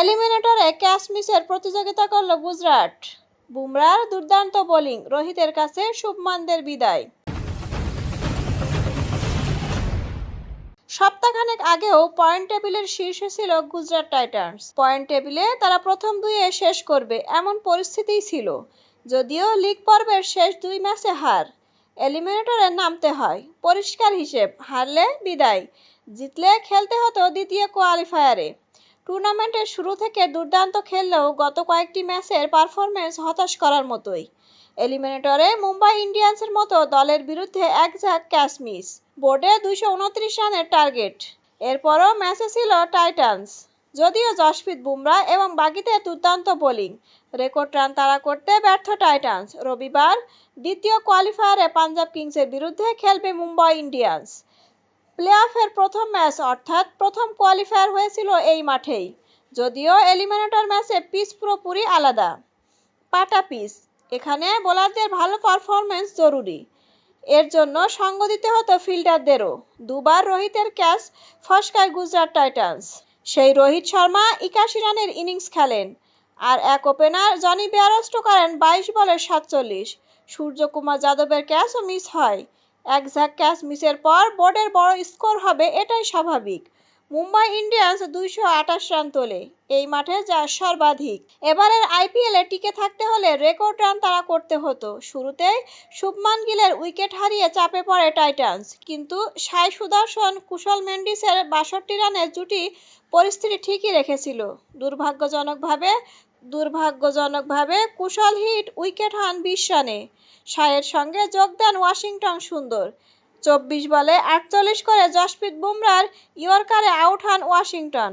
এলিমিনেটরে catch মিসের প্রতিযোগিতা করল গুজরাট। বুমরার দুর্দান্ত বোলিং, রোহিতের কাছে শুভমানদের বিদায়। সপ্তাহখানেক আগেও পয়েন্ট টেবিলের শীর্ষে ছিল গুজরাট টাইটান্স। পয়েন্ট টেবিলে তারা প্রথম দুইয়ে শেষ করবে, এমন পরিস্থিতিই ছিল। যদিও লিগ পর্বের শেষ দুই ম্যাচে হার, এলিমিনেটরে নামতে হয়। পরিষ্কার হিসেব, হারলে বিদায়। জিতলে খেলতে হতো দ্বিতীয় কোয়ালিফায়ারে। টুর্নামেন্টের শুরু থেকে দুর্দান্ত খেললেও গত কয়েকটি ম্যাচের পারফরমেন্স হতাশ করার মতোই। এলিমিনেটরে মুম্বাই ইন্ডিয়ান্সের মতো দলের বিরুদ্ধে এক ঝাঁক ক্যাচ মিস। বোর্ডে দুইশো উনত্রিশ রানের টার্গেট। এরপরও ম্যাচে ছিল টাইটান্স। যদিও জশপ্রীত বুমরা এবং বাকিতে দুর্দান্ত বোলিং। রেকর্ড রান তাড়া করতে ব্যর্থ টাইটান্স। রবিবার দ্বিতীয় কোয়ালিফায়ারে পাঞ্জাব কিংসের বিরুদ্ধে খেলবে মুম্বাই ইন্ডিয়ান্স। প্লে প্রথম ম্যাচ, অর্থাৎ প্রথম কোয়ালিফায়ার হয়েছিল এই মাঠেই। যদিও এলিমিনেটর ম্যাচে পিচ পুরোপুরি আলাদা, পাটা পিচ। এখানে বোলারদের ভালো পারফরমেন্স জরুরি। এর জন্য সঙ্গ দিতে হতো ফিল্ডারদেরও। দুবার রোহিতের ক্যাচ ফসকায় গুজরাট টাইটান্স। সেই রোহিত শর্মা একাশি রানের ইনিংস খেলেন, আর এক ওপেনার জনি বেয়ারস্টো করেন বাইশ বলে সাতচল্লিশ। সূর্যকুমার যাদবের ক্যাচও মিস হয়। এক ঝাঁক ক্যাচ মিসের পর বোর্ডের বড় স্কোর হবে, এটাই স্বাভাবিক। মুম্বাই ইন্ডিয়ান্স দুইশো আঠাশ রান তোলে, এই মাঠে যা সর্বাধিক। এবারের আইপিএলে টিকে থাকতে হলে রেকর্ড রান তারা করতে হতো। শুরুতেই শুভমান গিলের উইকেট হারিয়ে চাপে পড়ে টাইটান্স, কিন্তু সাই সুদর্শন, কুশল মেন্ডিসের বাষট্টি রানের জুটি পরিস্থিতি ঠিকই রেখেছিল। দুর্ভাগ্যজনকভাবে দুর্ভাগ্যজনকভাবে কুশল হিট উইকেট হান বিশ রানে সঙ্গে যোগ দেন ওয়াশিংটন সুন্দর। চব্বিশ বলে আটচল্লিশ করে জশপ্রীত বুমরার ইয়র্কারে আউট হন Washington.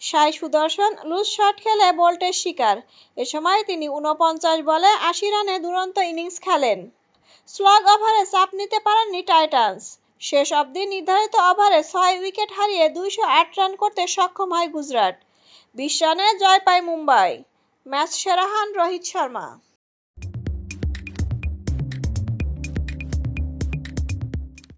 Sai Sudharsan loose shot খেলে বোল্টের শিকার। এ সময় তিনি উনপঞ্চাশ বলে আশি রানে দুরন্ত ইনিংস খেলেন। স্লগ ওভারে চাপ নিতে পারেননি টাইটান্স। শেষ অবধি নির্ধারিত ওভারে ছয় উইকেট হারিয়ে দুইশো আট রান করতে সক্ষম হয় গুজরাট। বিশ রানে জয় পায় মুম্বাই। ম্যাচ সেরা হন রোহিত শর্মা